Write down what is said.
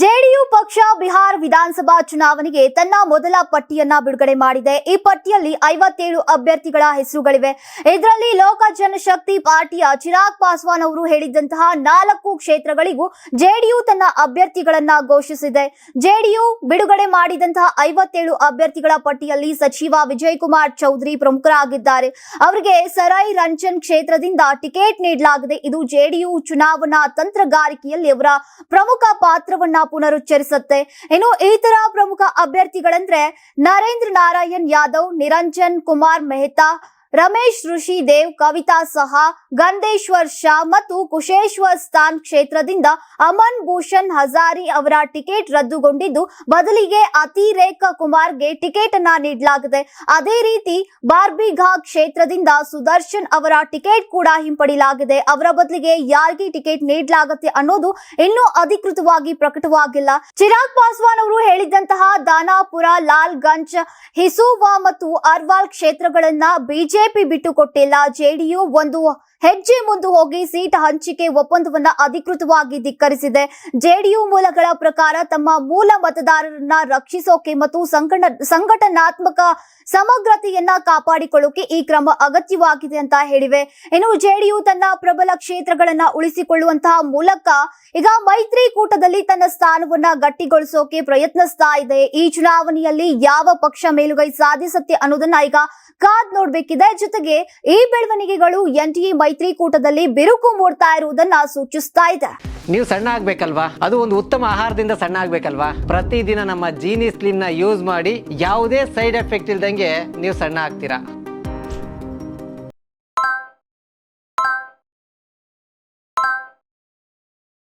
JDU ಪಕ್ಷ ಬಿಹಾರ ವಿಧಾನಸಭಾ ಚುನಾವಣೆಗೆ ತನ್ನ ಮೊದಲ ಪಟ್ಟಿಯನ್ನ ಬಿಡುಗಡೆ ಮಾಡಿದೆ. ಈ ಪಟ್ಟಿಯಲ್ಲಿ ಐವತ್ತೇಳು ಅಭ್ಯರ್ಥಿಗಳ ಹೆಸರುಗಳಿವೆ. ಇದರಲ್ಲಿ ಲೋಕ ಜನಶಕ್ತಿ ಪಾರ್ಟಿಯ ಚಿರಾಗ್ ಪಾಸ್ವಾನ್ ಅವರು ಹೇಳಿದಂತಹ ನಾಲ್ಕು ಕ್ಷೇತ್ರಗಳಿಗೂ ಜೆಡಿಯು ತನ್ನ ಅಭ್ಯರ್ಥಿಗಳನ್ನ ಘೋಷಿಸಿದೆ. ಜೆಡಿಯು ಬಿಡುಗಡೆ ಮಾಡಿದಂತಹ ಐವತ್ತೇಳು ಅಭ್ಯರ್ಥಿಗಳ ಪಟ್ಟಿಯಲ್ಲಿ ಸಚಿವ ವಿಜಯ್ ಕುಮಾರ್ ಚೌಧರಿ ಪ್ರಮುಖರಾಗಿದ್ದಾರೆ. ಅವರಿಗೆ ಸರೈ ರಂಜನ್ ಕ್ಷೇತ್ರದಿಂದ ಟಿಕೆಟ್ ನೀಡಲಾಗಿದೆ. ಇದು ಜೆಡಿಯು ಚುನಾವಣಾ ತಂತ್ರಗಾರಿಕೆಯಲ್ಲಿ ಅವರ ಪ್ರಮುಖ ಪಾತ್ರವನ್ನ ಪುನರುಚ್ಚರಿಸುತ್ತೆ. ಇನ್ನು ಇತರ ಪ್ರಮುಖ ಅಭ್ಯರ್ಥಿಗಳಂದ್ರೆ ನರೇಂದ್ರ ನಾರಾಯಣ್ ಯಾದವ್ ನಿರಂಜನ್ ಕುಮಾರ್ ಮೆಹ್ತಾ ರಮೇಶ್ ಋಷಿ ದೇವ್ ಕವಿತಾ ಸಹ ಗಂಧೇಶ್ವರ್ ಶಾ ಮತ್ತು ಕುಶೇಶ್ವರ್ ಸ್ಥಾನ್ ಕ್ಷೇತ್ರದಿಂದ ಅಮನ್ ಭೂಷಣ್ ಹಜಾರಿ ಅವರ ಟಿಕೆಟ್ ರದ್ದುಗೊಂಡಿದ್ದು, ಬದಲಿಗೆ ಅತಿರೇಕ ಕುಮಾರ್ಗೆ ಟಿಕೆಟ್ ಅನ್ನ ನೀಡಲಾಗಿದೆ. ಅದೇ ರೀತಿ ಬಾರ್ಬಿಘಾ ಕ್ಷೇತ್ರದಿಂದ ಸುದರ್ಶನ್ ಅವರ ಟಿಕೆಟ್ ಕೂಡ ಹಿಂಪಡೆಯಲಾಗಿದೆ. ಅವರ ಬದಲಿಗೆ ಯಾರಿಗೆ ಟಿಕೆಟ್ ನೀಡಲಾಗುತ್ತೆ ಅನ್ನೋದು ಇನ್ನೂ ಅಧಿಕೃತವಾಗಿ ಪ್ರಕಟವಾಗಿಲ್ಲ. ಚಿರಾಗ್ ಪಾಸ್ವಾನ್ ಅವರು ಹೇಳಿದಂತಹ ದಾನಾಪುರ, ಲಾಲ್ಗಂಜ್, ಹಿಸೂವಾ ಮತ್ತು ಅರ್ವಾಲ್ ಕ್ಷೇತ್ರಗಳನ್ನ ಬಿಜೆಪಿ ಬಿಟ್ಟು ಕೊಟ್ಟಿಲ್ಲ ಜೆಡಿಯು ಒಂದು ಹೆಜ್ಜೆ ಮುಂದೆ ಹೋಗಿ ಸೀಟ್ ಹಂಚಿಕೆ ಒಪ್ಪಂದವನ್ನ ಅಧಿಕೃತವಾಗಿ ಧಿಕ್ಕರಿಸಿದೆ. ಜೆಡಿಯು ಮೂಲಗಳ ಪ್ರಕಾರ ತಮ್ಮ ಮೂಲ ಮತದಾರರನ್ನ ರಕ್ಷಿಸೋಕೆ ಮತ್ತು ಸಂಘಟ ಸಂಘಟನಾತ್ಮಕ ಸಮಗ್ರತೆಯನ್ನ ಕಾಪಾಡಿಕೊಳ್ಳೋಕೆ ಈ ಕ್ರಮ ಅಗತ್ಯವಾಗಿದೆ ಅಂತ ಹೇಳಿವೆ. ಇನ್ನು ಜೆಡಿಯು ತನ್ನ ಪ್ರಬಲ ಕ್ಷೇತ್ರಗಳನ್ನ ಉಳಿಸಿಕೊಳ್ಳುವಂತಹ ಮೂಲಕ ಈಗ ಮೈತ್ರಿಕೂಟದಲ್ಲಿ ತನ್ನ ಸ್ಥಾನವನ್ನ ಗಟ್ಟಿಗೊಳಿಸೋಕೆ ಪ್ರಯತ್ನಿಸ್ತಾ ಇದೆ. ಈ ಚುನಾವಣೆಯಲ್ಲಿ ಯಾವ ಪಕ್ಷ ಮೇಲುಗೈ ಸಾಧಿಸುತ್ತೆ ಅನ್ನೋದನ್ನ ಈಗ ಕಾದ್ ನೋಡ್ಬೇಕಿದೆ. ಜೊತೆಗೆ ಈ ಬೆಳವಣಿಗೆಗಳು ಎನ್ ಡಿ ಮೈತ್ರಿಕೂಟದಲ್ಲಿ ಬಿರುಕು ಮೂಡ್ತಾ ಇರುವುದನ್ನ ಸೂಚಿಸ್ತಾ ಇದೆ. ನೀವು ಸಣ್ಣ ಆಗ್ಬೇಕಲ್ವಾ? ಅದು ಒಂದು ಉತ್ತಮ ಆಹಾರದಿಂದ ಸಣ್ಣ ಆಗ್ಬೇಕಲ್ವಾ? ಪ್ರತಿದಿನ ನಮ್ಮ ಜೀನಿ ಸ್ಲಿಮ್ನ ಯೂಸ್ ಮಾಡಿ ಯಾವುದೇ ಸೈಡ್ ಎಫೆಕ್ಟ್ ಇಲ್ದಂಗೆ ನೀವು ಸಣ್ಣ ಆಗ್ತೀರಾ?